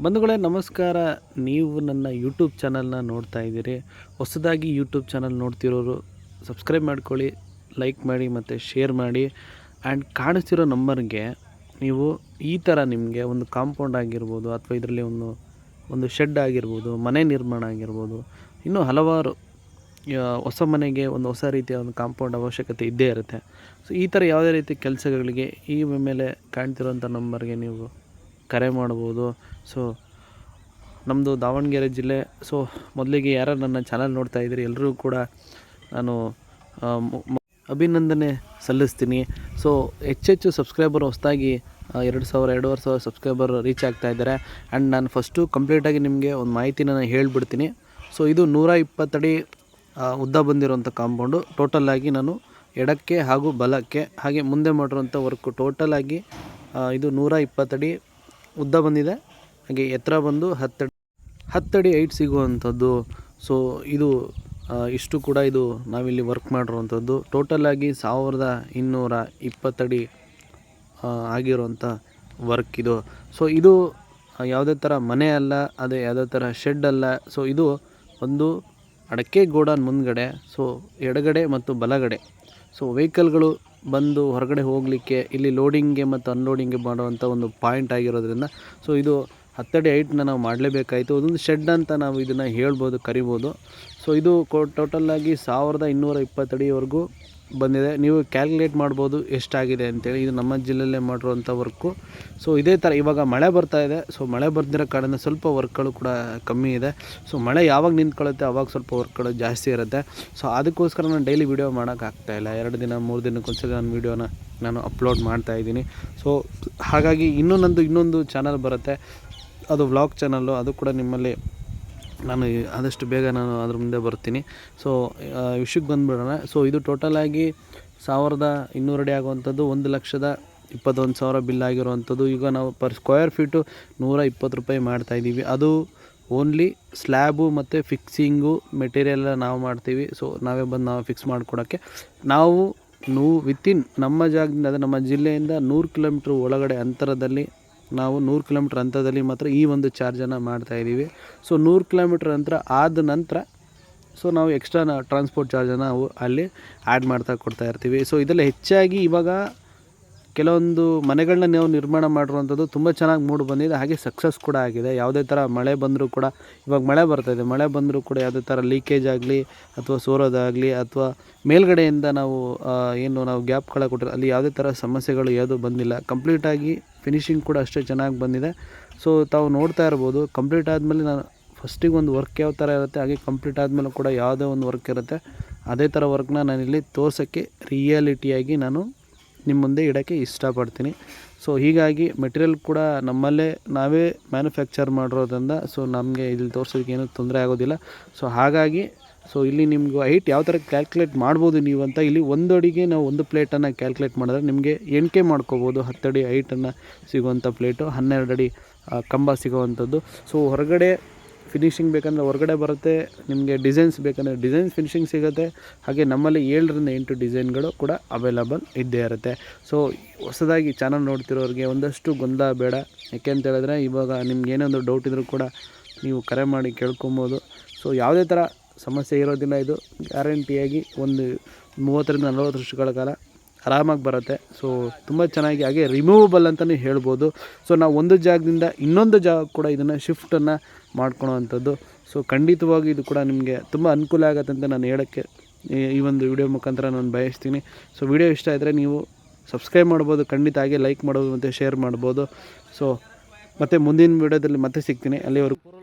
ಬಂಧುಗಳೇ, ನಮಸ್ಕಾರ. ನೀವು ನನ್ನ ಯೂಟ್ಯೂಬ್ ಚಾನಲ್ನ ನೋಡ್ತಾ ಇದ್ದೀರಿ. ಹೊಸದಾಗಿ ಯೂಟ್ಯೂಬ್ ಚಾನಲ್ ನೋಡ್ತಿರೋರು ಸಬ್ಸ್ಕ್ರೈಬ್ ಮಾಡ್ಕೊಳ್ಳಿ ಲೈಕ್ ಮಾಡಿ ಮತ್ತು ಶೇರ್ ಮಾಡಿ. ಆ್ಯಂಡ್ ಕಾಣಿಸ್ತಿರೋ ನಂಬರ್ಗೆ ನೀವು ಈ ಥರ ನಿಮಗೆ ಒಂದು ಕಾಂಪೌಂಡ್ ಆಗಿರ್ಬೋದು ಅಥವಾ ಇದರಲ್ಲಿ ಒಂದು ಒಂದು ಶೆಡ್ ಆಗಿರ್ಬೋದು, ಮನೆ ನಿರ್ಮಾಣ ಆಗಿರ್ಬೋದು, ಇನ್ನೂ ಹಲವಾರು ಹೊಸ ಮನೆಗೆ ಒಂದು ಹೊಸ ರೀತಿಯ ಒಂದು ಕಾಂಪೌಂಡ್ ಅವಶ್ಯಕತೆ ಇದ್ದೇ ಇರುತ್ತೆ. ಸೊ ಈ ಥರ ಯಾವುದೇ ರೀತಿ ಕೆಲಸಗಳಿಗೆ ಈ ಮೇಲೆ ಕಾಣ್ತಿರೋಂಥ ನಂಬರ್ಗೆ ನೀವು ಕರೆ ಮಾಡ್ಬೋದು. ಸೊ ನಮ್ಮದು ದಾವಣಗೆರೆ ಜಿಲ್ಲೆ. ಸೊ ಮೊದಲಿಗೆ ಯಾರು ನನ್ನ ಚಾನಲ್ ನೋಡ್ತಾ ಇದ್ದೀರಿ ಎಲ್ಲರೂ ಕೂಡ ನಾನು ಅಭಿನಂದನೆ ಸಲ್ಲಿಸ್ತೀನಿ. ಸೊ ಹೆಚ್ಚೆಚ್ಚು ಸಬ್ಸ್ಕ್ರೈಬರ್ ಹೊಸದಾಗಿ ಎರಡು ಸಾವಿರ, ಎರಡೂವರೆ ಸಾವಿರ ಸಬ್ಸ್ಕ್ರೈಬರ್ ರೀಚ್ ಆಗ್ತಾ ಇದ್ದಾರೆ. ಆ್ಯಂಡ್ ನಾನು ಫಸ್ಟು ಕಂಪ್ಲೀಟಾಗಿ ನಿಮಗೆ ಒಂದು ಮಾಹಿತಿನ ನಾನು ಹೇಳಿಬಿಡ್ತೀನಿ. ಸೊ ಇದು ನೂರ ಇಪ್ಪತ್ತಡಿ ಉದ್ದ ಬಂದಿರುವಂಥ ಕಾಂಪೌಂಡು ಟೋಟಲಾಗಿ ನಾನು ಎಡಕ್ಕೆ ಹಾಗೂ ಬಲಕ್ಕೆ, ಹಾಗೆ ಮುಂದೆ ಮಾಡಿರುವಂಥ ವರ್ಕು ಟೋಟಲಾಗಿ ಇದು ನೂರ ಇಪ್ಪತ್ತಡಿ ಉದ್ದ ಬಂದಿದೆ. ಹಾಗೆ ಎತ್ತರ ಬಂದು ಹತ್ತಡಿ ಹತ್ತಡಿ ಹೈಟ್ ಸಿಗುವಂಥದ್ದು. ಸೊ ಇದು ಇಷ್ಟು ಕೂಡ ಇದು ನಾವಿಲ್ಲಿ ವರ್ಕ್ ಮಾಡಿರುವಂಥದ್ದು. ಟೋಟಲಾಗಿ ಸಾವಿರದ ಇನ್ನೂರ ಇಪ್ಪತ್ತಡಿ ಆಗಿರುವಂಥ ವರ್ಕ್ ಇದು. ಸೊ ಇದು ಯಾವುದೇ ಥರ ಮನೆ ಅಲ್ಲ, ಅದೇ ಯಾವುದೇ ಥರ ಶೆಡ್ ಅಲ್ಲ. ಸೊ ಇದು ಒಂದು ಅಡಕೆ ಗೋಡನ್ ಮುಂದ್ಗಡೆ ಸೊ ಎಡಗಡೆ ಮತ್ತು ಬಲಗಡೆ. ಸೊ ವೆಹಿಕಲ್ಗಳು ಬಂದು ಹೊರಗಡೆ ಹೋಗಲಿಕ್ಕೆ, ಇಲ್ಲಿ ಲೋಡಿಂಗ್ಗೆ ಮತ್ತು ಅನ್ಲೋಡಿಂಗ್ಗೆ ಮಾಡುವಂಥ ಒಂದು ಪಾಯಿಂಟ್ ಆಗಿರೋದ್ರಿಂದ ಸೊ ಇದು ಹತ್ತಡಿ ಹೈಟ್ನ ನಾವು ಮಾಡಲೇಬೇಕಾಯಿತು. ಅದೊಂದು ಶೆಡ್ ಅಂತ ನಾವು ಇದನ್ನು ಹೇಳ್ಬೋದು, ಕರಿಬೋದು. ಸೊ ಇದು ಕೋ ಟೋಟಲ್ಲಾಗಿ ಸಾವಿರದ ಇನ್ನೂರ ಇಪ್ಪತ್ತಡಿವರೆಗೂ ಬಂದಿದೆ. ನೀವು ಕ್ಯಾಲ್ಕುಲೇಟ್ ಮಾಡ್ಬೋದು ಎಷ್ಟಾಗಿದೆ ಅಂತೇಳಿ. ಇದು ನಮ್ಮ ಜಿಲ್ಲೆಯಲ್ಲೇ ಮಾಡಿರುವಂಥ ವರ್ಕು ಸೊ ಇದೇ ಥರ ಇವಾಗ ಮಳೆ ಬರ್ತಾ ಇದೆ. ಸೊ ಮಳೆ ಬರ್ದಿರೋ ಕಾರಣ ಸ್ವಲ್ಪ ವರ್ಕ್ಗಳು ಕೂಡ ಕಮ್ಮಿ ಇದೆ. ಸೊ ಮಳೆ ಯಾವಾಗ ನಿಂತ್ಕೊಳ್ಳುತ್ತೆ ಆವಾಗ ಸ್ವಲ್ಪ ವರ್ಕ್ಗಳು ಜಾಸ್ತಿ ಇರುತ್ತೆ. ಸೊ ಅದಕ್ಕೋಸ್ಕರ ನಾನು ಡೈಲಿ ವೀಡಿಯೋ ಇಲ್ಲ. ಎರಡು ದಿನ, ಮೂರು ದಿನಕ್ಕೊಂದ್ಸಲ ನಾನು ವೀಡಿಯೋನ ನಾನು ಅಪ್ಲೋಡ್ ಮಾಡ್ತಾ ಇದ್ದೀನಿ. ಸೊ ಹಾಗಾಗಿ ಇನ್ನೂ ನಂದು ಇನ್ನೊಂದು ಚಾನಲ್ ಬರುತ್ತೆ. ಅದು ವ್ಲಾಗ್ ಚಾನಲ್ಲು ಅದು ಕೂಡ ನಿಮ್ಮಲ್ಲಿ ನಾನು ಆದಷ್ಟು ಬೇಗ ನಾನು ಅದ್ರ ಮುಂದೆ ಬರ್ತೀನಿ. ಸೊ ವಿಷಯಕ್ಕೆ ಬಂದುಬಿಡೋಣ. ಸೊ ಇದು ಟೋಟಲಾಗಿ ಸಾವಿರದ ಇನ್ನೂರಡಿ ಆಗುವಂಥದ್ದು, ಒಂದು ಲಕ್ಷದ ಇಪ್ಪತ್ತೊಂದು ಸಾವಿರ ಬಿಲ್ ಆಗಿರುವಂಥದ್ದು. ಈಗ ನಾವು ಪರ್ ಸ್ಕ್ವೇರ್ ಫೀಟು ನೂರ ಇಪ್ಪತ್ತು ರೂಪಾಯಿ ಮಾಡ್ತಾಯಿದ್ದೀವಿ ಅದು ಓನ್ಲಿ ಸ್ಲ್ಯಾಬು ಮತ್ತು ಫಿಕ್ಸಿಂಗು ಮೆಟೀರಿಯಲ್ ನಾವು ಮಾಡ್ತೀವಿ. ಸೊ ನಾವೇ ಬಂದು ನಾವು ಫಿಕ್ಸ್ ಮಾಡಿಕೊಡೋಕ್ಕೆ. ನಾವು ನೂ ವಿತಿನ್ ನಮ್ಮ ಜಾಗದಿಂದ ಅದು ನಮ್ಮ ಜಿಲ್ಲೆಯಿಂದ ನೂರು ಕಿಲೋಮೀಟ್ರ್ ಒಳಗಡೆ ಅಂತರದಲ್ಲಿ ನಾವು ನೂರು ಕಿಲೋಮೀಟ್ರ್ ಹಂತದಲ್ಲಿ ಮಾತ್ರ ಈ ಒಂದು ಚಾರ್ಜನ್ನು ಮಾಡ್ತಾ ಇದ್ದೀವಿ. ಸೊ ನೂರು ಕಿಲೋಮೀಟ್ರ್ ನಂತರ ಆದ ನಂತರ ಸೊ ನಾವು ಎಕ್ಸ್ಟ್ರಾ ಟ್ರಾನ್ಸ್ಪೋರ್ಟ್ ಚಾರ್ಜನ್ನು ಅಲ್ಲಿ ಆ್ಯಡ್ ಮಾಡ್ತಾ ಕೊಡ್ತಾ ಇರ್ತೀವಿ. ಸೊ ಇದೆಲ್ಲ ಹೆಚ್ಚಾಗಿ ಇವಾಗ ಕೆಲವೊಂದು ಮನೆಗಳನ್ನ ನಾವು ನಿರ್ಮಾಣ ಮಾಡಿರುವಂಥದ್ದು ತುಂಬ ಚೆನ್ನಾಗಿ ಮೂಡ್ ಬಂದಿದೆ. ಹಾಗೆ ಸಕ್ಸಸ್ ಕೂಡ ಆಗಿದೆ. ಯಾವುದೇ ಥರ ಮಳೆ ಬಂದರೂ ಕೂಡ ಇವಾಗ ಮಳೆ ಬರ್ತಾಯಿದೆ ಮಳೆ ಬಂದರೂ ಕೂಡ ಯಾವುದೇ ಥರ ಲೀಕೇಜ್ ಆಗಲಿ ಅಥವಾ ಸೋರೋದಾಗಲಿ ಅಥವಾ ಮೇಲ್ಗಡೆಯಿಂದ ನಾವು ಏನು ನಾವು ಗ್ಯಾಪ್ಗಳ ಕೊಟ್ಟಿರೋ, ಅಲ್ಲಿ ಯಾವುದೇ ಥರ ಸಮಸ್ಯೆಗಳು ಯಾವುದೂ ಬಂದಿಲ್ಲ. ಕಂಪ್ಲೀಟಾಗಿ ಫಿನಿಶಿಂಗ್ ಕೂಡ ಅಷ್ಟೇ ಚೆನ್ನಾಗಿ ಬಂದಿದೆ. ಸೊ ತಾವು ನೋಡ್ತಾ ಇರ್ಬೋದು. ಕಂಪ್ಲೀಟ್ ಆದಮೇಲೆ ನಾನು ಫಸ್ಟಿಗೆ ಒಂದು ವರ್ಕ್ ಯಾವ ಥರ ಇರುತ್ತೆ, ಹಾಗೆ ಕಂಪ್ಲೀಟ್ ಆದಮೇಲೆ ಕೂಡ ಯಾವುದೇ ಒಂದು ವರ್ಕ್ ಇರುತ್ತೆ. ಅದೇ ಥರ ವರ್ಕ್ನ ನಾನಿಲ್ಲಿ ತೋರ್ಸೋಕ್ಕೆ ರಿಯಾಲಿಟಿಯಾಗಿ ನಾನು ನಿಮ್ಮ ಮುಂದೆ ಇಡೋಕ್ಕೆ ಇಷ್ಟಪಡ್ತೀನಿ. ಸೊ ಹೀಗಾಗಿ ಮೆಟೀರಿಯಲ್ ಕೂಡ ನಮ್ಮಲ್ಲೇ ನಾವೇ ಮ್ಯಾನುಫ್ಯಾಕ್ಚರ್ ಮಾಡಿರೋದ್ರಿಂದ ಸೊ ನಮಗೆ ಇಲ್ಲಿ ತೋರ್ಸೋದಕ್ಕೆ ಏನೂ ತೊಂದರೆ ಆಗೋದಿಲ್ಲ. ಸೊ ಹಾಗಾಗಿ ಸೊ ಇಲ್ಲಿ ನಿಮ್ಗೆ ಹೈಟ್ ಯಾವ ಥರ ಕ್ಯಾಲ್ಕುಲೇಟ್ ಮಾಡ್ಬೋದು ನೀವು ಅಂತ ಇಲ್ಲಿ ಒಂದು ಅಡಿಗೆ ನಾವು ಒಂದು ಪ್ಲೇಟನ್ನು ಕ್ಯಾಲ್ಕುಲೇಟ್ ಮಾಡಿದ್ರೆ ನಿಮಗೆ ಎಣಿಕೆ ಮಾಡ್ಕೋಬೋದು. ಹತ್ತಡಿ ಹೈಟನ್ನು ಸಿಗುವಂಥ ಪ್ಲೇಟು ಹನ್ನೆರಡು ಅಡಿ ಕಂಬ ಸಿಗುವಂಥದ್ದು. ಸೊ ಹೊರಗಡೆ ಫಿನಿಶಿಂಗ್ ಬೇಕಂದರೆ ಹೊರಗಡೆ ಬರುತ್ತೆ, ನಿಮಗೆ ಡಿಸೈನ್ಸ್ ಬೇಕಂದರೆ ಡಿಸೈನ್ಸ್ ಫಿನಿಶಿಂಗ್ ಸಿಗುತ್ತೆ. ಹಾಗೆ ನಮ್ಮಲ್ಲಿ ಏಳರಿಂದ ಎಂಟು ಡಿಸೈನ್ಗಳು ಕೂಡ ಅವೈಲಬಲ್ ಇದ್ದೇ ಇರುತ್ತೆ. ಸೊ ಹೊಸದಾಗಿ ಚಾನಲ್ ನೋಡ್ತಿರೋರಿಗೆ ಒಂದಷ್ಟು ಗೊಂದಲ ಬೇಡ. ಯಾಕೆ ಅಂತ ಹೇಳಿದ್ರೆ ಇವಾಗ ನಿಮ್ಗೆ ಏನೊಂದು ಡೌಟ್ ಇದ್ರೂ ಕೂಡ ನೀವು ಕರೆ ಮಾಡಿ ಕೇಳ್ಕೊಬೋದು. ಸೊ ಯಾವುದೇ ಥರ ಸಮಸ್ಯೆ ಇರೋದಿಲ್ಲ ಇದು. ಗ್ಯಾರಂಟಿಯಾಗಿ ಒಂದು ಮೂವತ್ತರಿಂದ ನಲವತ್ತು ವರ್ಷಗಳ ಕಾಲ ಆರಾಮಾಗಿ ಬರುತ್ತೆ. ಸೊ ತುಂಬ ಚೆನ್ನಾಗಿ ಹಾಗೆ ರಿಮೂವಬಲ್ ಅಂತಲೇ ಹೇಳ್ಬೋದು. ಸೊ ನಾವು ಒಂದು ಜಾಗದಿಂದ ಇನ್ನೊಂದು ಜಾಗ ಕೂಡ ಇದನ್ನು ಶಿಫ್ಟನ್ನು ಮಾಡ್ಕೊಳೋ ಅಂಥದ್ದು ಸೊ ಖಂಡಿತವಾಗಿ ಇದು ಕೂಡ ನಿಮಗೆ ತುಂಬ ಅನುಕೂಲ ಆಗುತ್ತೆ ಅಂತ ನಾನು ಹೇಳೋಕ್ಕೆ ಈ ಒಂದು ವಿಡಿಯೋ ಮುಖಾಂತರ ನಾನು ಬಯಸ್ತೀನಿ. ಸೊ ವಿಡಿಯೋ ಇಷ್ಟ ಆದರೆ ನೀವು ಸಬ್ಸ್ಕ್ರೈಬ್ ಮಾಡ್ಬೋದು. ಖಂಡಿತ ಹಾಗೆ ಲೈಕ್ ಮಾಡ್ಬೋದು ಮತ್ತು ಶೇರ್ ಮಾಡ್ಬೋದು. ಸೊ ಮತ್ತು ಮುಂದಿನ ವಿಡಿಯೋದಲ್ಲಿ ಮತ್ತೆ ಸಿಗ್ತೀನಿ. ಅಲ್ಲಿವರೆಗೂ